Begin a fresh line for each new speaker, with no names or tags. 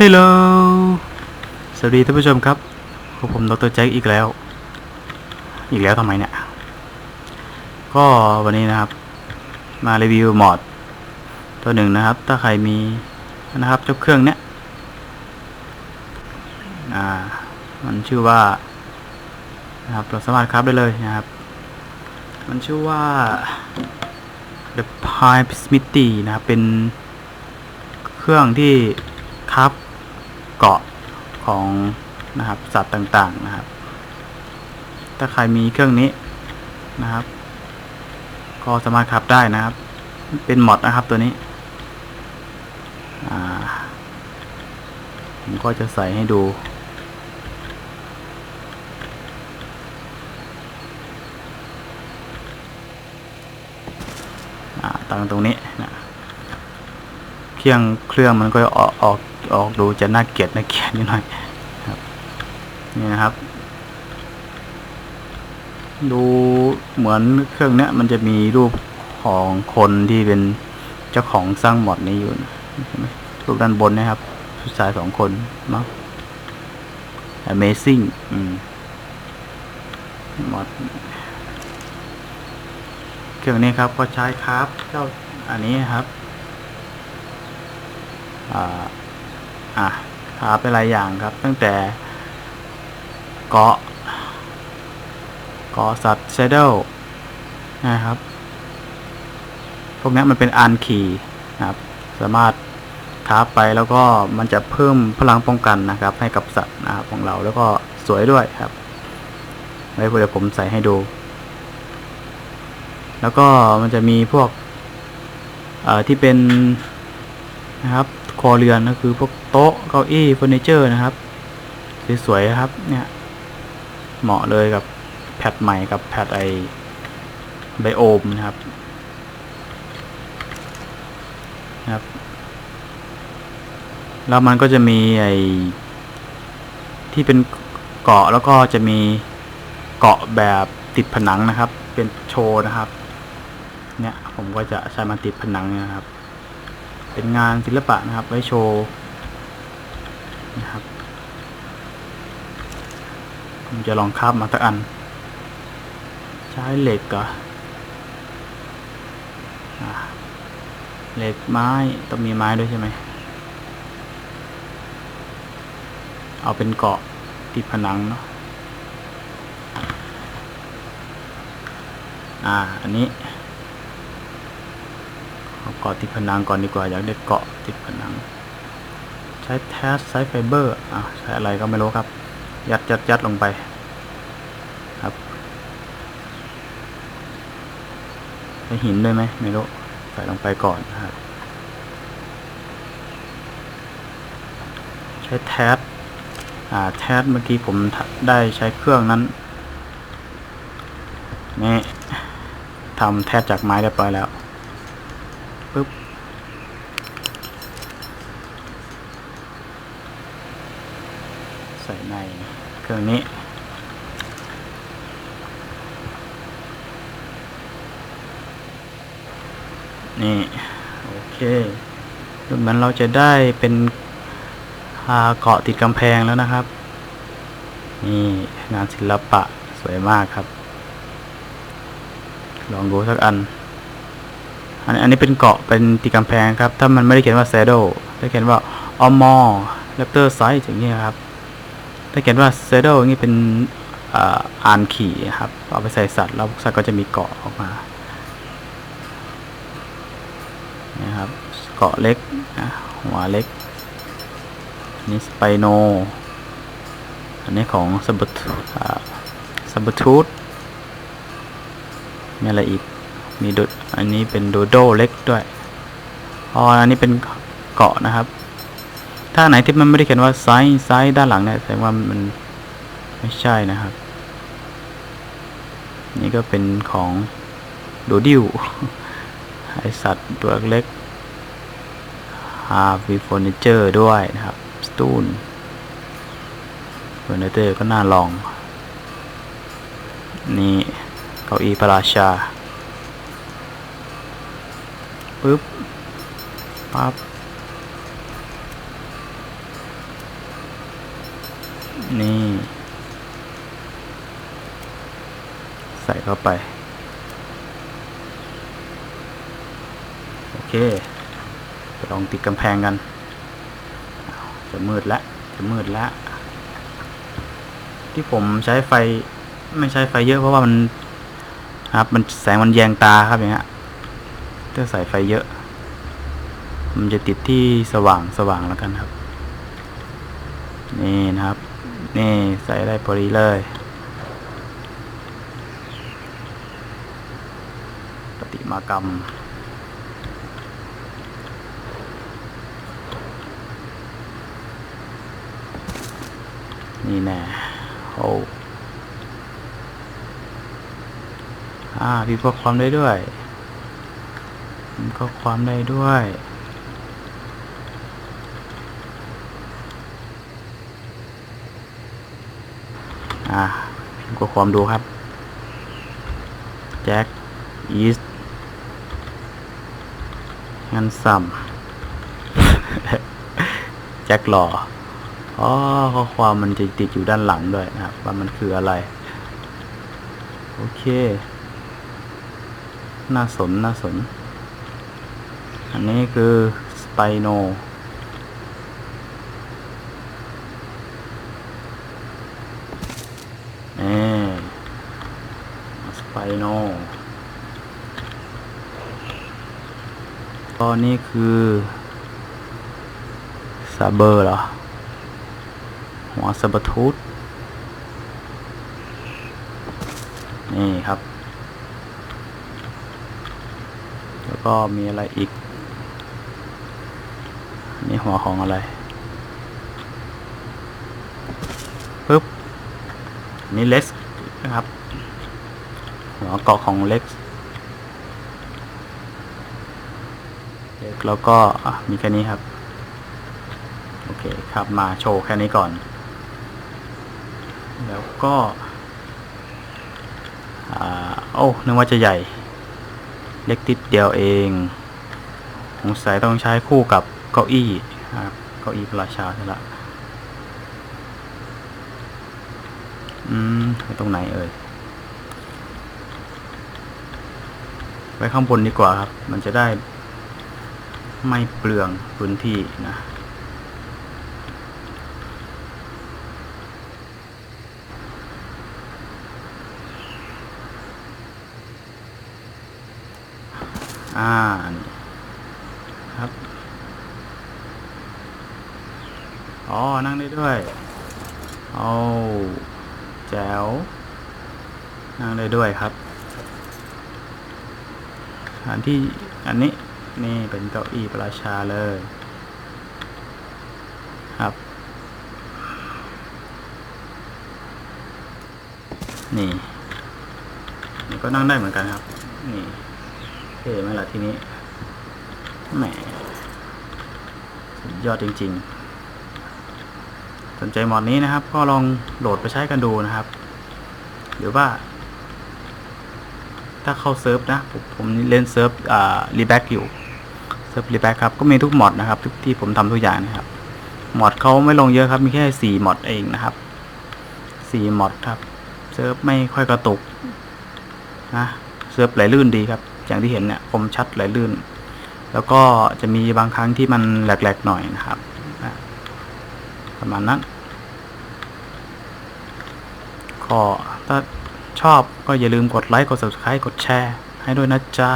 ฮัลโหล สวัสดีท่านผู้ชมครับพบผมดรแจ็คอีกแล้ว อีกแล้วทำไมเนี่ย ก็วันนี้นะครับ มารีวิวมอดตัวหนึ่งนะครับ ถ้าใครมีนะครับเจ้าเครื่องเนี้ย อ่า มันชื่อว่า นะครับเราสามารถครับได้เลยนะครับ มันชื่อว่า The Pipe Smithy นะครับ เป็นเครื่องที่ครับ ของนะครับสัตว์ต่างๆนะครับ ถ้าใครมีเครื่องนี้นะครับ ก็สามารถขับได้นะครับ เป็นมอดนะครับตัวนี้อ่าผมก็จะใส่ให้ดูอ่าตั้งตรงนี้นะเครื่องเครื่องมันก็ออกออก ออกดูจะน่าเกลียดน่าเกลียดนิดหน่อยครับนี่นะครับ ดูเหมือนเครื่องเนี้ยมันจะมีรูปของคนที่เป็นเจ้าของสร้างมอดนี้อยู่นะรูปด้านบนนะครับผู้ชายสองคนเนาะ Amazing อืมมอดเครื่องนี้ครับก็ใช้ครับเจ้าอันนี้ครับ อ่า อะครับเป็นหลายอย่างครับ ตั้งแต่เกาะเกาะสัตว์เซเดลนะครับ พวกนี้มันเป็นอันคีนะครับ สามารถทับไปแล้วก็มันจะเพิ่มพลังป้องกันนะครับ ให้กับสัตว์นะครับของเราแล้วก็สวยด้วยครับไว้เดี๋ยวผมใส่ให้ดู แล้วก็มันจะมีพวกที่เป็นนะครับคอเรือนก็คือพวก ก้าอี้เฟอร์นิเจอร์นะครับ สวยๆครับ เนี่ย เหมาะเลยกับแพดใหม่กับแพดไอไบโอมนะครับนะครับ แล้วมันก็จะมีไอที่เป็นเกาะแล้วก็จะมีเกาะแบบติดผนังนะครับ เป็นโชว์นะครับ เนี่ยผมก็จะใช้มาติดผนังนะครับ เป็นงานศิลปะนะครับ ไว้โชว์ นะครับ ผมจะลองคาบมาสักอัน ใช้เหล็กเหรออะเหล็กไม้ต้องมีไม้ด้วยใช่ไหม เอาเป็นเกาะติดผนังเนาะ อ่า อันนี้เอาเกาะติดผนังก่อนดีกว่า อยากได้เกาะติดผนัง ใช้แทสใช้ไฟเบอร์อ่าใช้อะไรก็ไม่รู้ครับ ยัดยัดยัดลงไปครับใช้หินด้วยไหมไม่รู้ใส่ลงไปก่อนนะครับใช้แทสอ่าแทสเมื่อกี้ผมได้ใช้เครื่องนั้นนี่ทำแทสจากไม้เรียบร้อยแล้วปึ๊บ ใส่ในเครื่องนี้ นี่โอเคดูเหมือนเราจะได้เป็นอาเกาะติดกำแพงแล้วนะครับ นี่งานศิลปะสวยมากครับ ลองดูสักอันอันอันนี้เป็นเกาะเป็นติดกำแพงครับ ถ้ามันไม่ได้เขียนว่า Shadow ถ้เขียนว่า o m o Raptor Size อย่างนี้ครับ ถ้าเขียนว่า Shadow อย่างนี้เป็นอ่าอ่านขี่ครับ เอาไปใส่สัตว์ แล้วสัตว์ก็จะมีเกาะออกมานี่ครับ เกาะเล็กนะหัวเล็กน,นี่สไปโน อันนี้ของซับทูซับทูธมีอะไรอีก มีดอันนี้เป็นโดโดเล็กด้วย อ๋อ อันนี้เป็นเกาะนะครับ ถ้าไหนที่มันไม่ได้เขียนว่าไซส์ไซส์ด้านหลังเนี่ยแสดงว่ามันไม่ใช่นะครับ นี่ก็เป็นของโดดิวไอสัตว์ตัวเล็กฮาวีเฟอร์นิเจอร์ด้วยนะครับสตูนเฟอร์นิเจอร์ก็น่าลอง นี่เก้าอี้พระราชาปึ๊บปั๊บ นี่ ใส่เข้าไป โอเคไปลองติดกำแพงกัน จะมืดล้วจะมืดล้วที่ผมใช้ไฟไม่ใช้ไฟเยอะเพราะว่ามันครับมันแสงมันแยงตาครับอย่างเงี้ยถ้าใส่ไฟเยอะ มันจะติดที่สว่างสว่างแล้วกันครับ นี่นะครับ นี่ใส่ได้พอดีเลยปฏิมากรรมนี่แน่โอ้อ่าพิมพ์ข้อความได้ด้วยพิมพ์ข้อความได้ด้วย อ่าพิมพ์ข้อความดูครับ แจ็คอีสงันซัมแจ็คหล่ออ๋อข้อความมันจะติดอยู่ด้านหลังด้วยนะครับ ว่ามันคืออะไร โอเค น่าสน น่าสน อันนี้คือสไปโน สไปโนตอนนี้คือซาเบอร์เหรอ หัวสับทูตนี่ครับ แล้วก็มีอะไรอีก นี่หัวของอะไรปึ๊บนี่เล็กนะครับ หัวเกาะของเล็กเล็กแล้วก็มีแค่นี้ครับ โอเคครับมาโชว์แค่นี้ก่อน แล้วก็อ่าโอ้นึกว่าจะใหญ่ เล็กติดเดียวเองสงสัยต้องใช้คู่กับเก้าอี้นะครับเก้าอี้พระราชาใช่ละอืมไว้ตรงไหนเอ่ย ไว้ข้างบนดีกว่าครับ มันจะได้ไม่เปลืองพื้นที่นะ อ่าครับ อ๋อ นั่งได้ด้วยเอาแจ๋วนั่งได้ด้วยครับ อันที่อันนี้นี่เป็นเก้าอี้ประราชาเลยครับ นี่นี่ก็นั่งได้เหมือนกันครับ นี่เท่ไหมล่ะทีนี้แหมสุดยอดจริง ๆ สนใจมอดนี้นะครับ ก็ลองโหลดไปใช้กันดูนะครับ หรือว่า ถ้าเข้าเซิร์ฟนะผมผมเล่นเซิร์ฟอ่ารีแบ็กอยู่เซิร์ฟรีแบ็กครับก็มีทุกมอดนะครับทุกที่ผมทำทุกอย่างนะครับมอดเขาไม่ลงเยอะครับมีแค่สี่มอดเองนะครับสี่มอดครับเซิร์ฟไม่ค่อยกระตุกนะเซิร์ฟไหลลื่นดีครับ อย่างที่เห็นเนี่ยคมชัดไหลลื่น แล้วก็จะมีบางครั้งที่มันแหลกๆหน่อยนะครับนะประมาณนั้นก็ถ้า ชอบก็อย่าลืมกดไลค์ กด subscribe กดแชร์ให้ด้วยนะจ๊ะ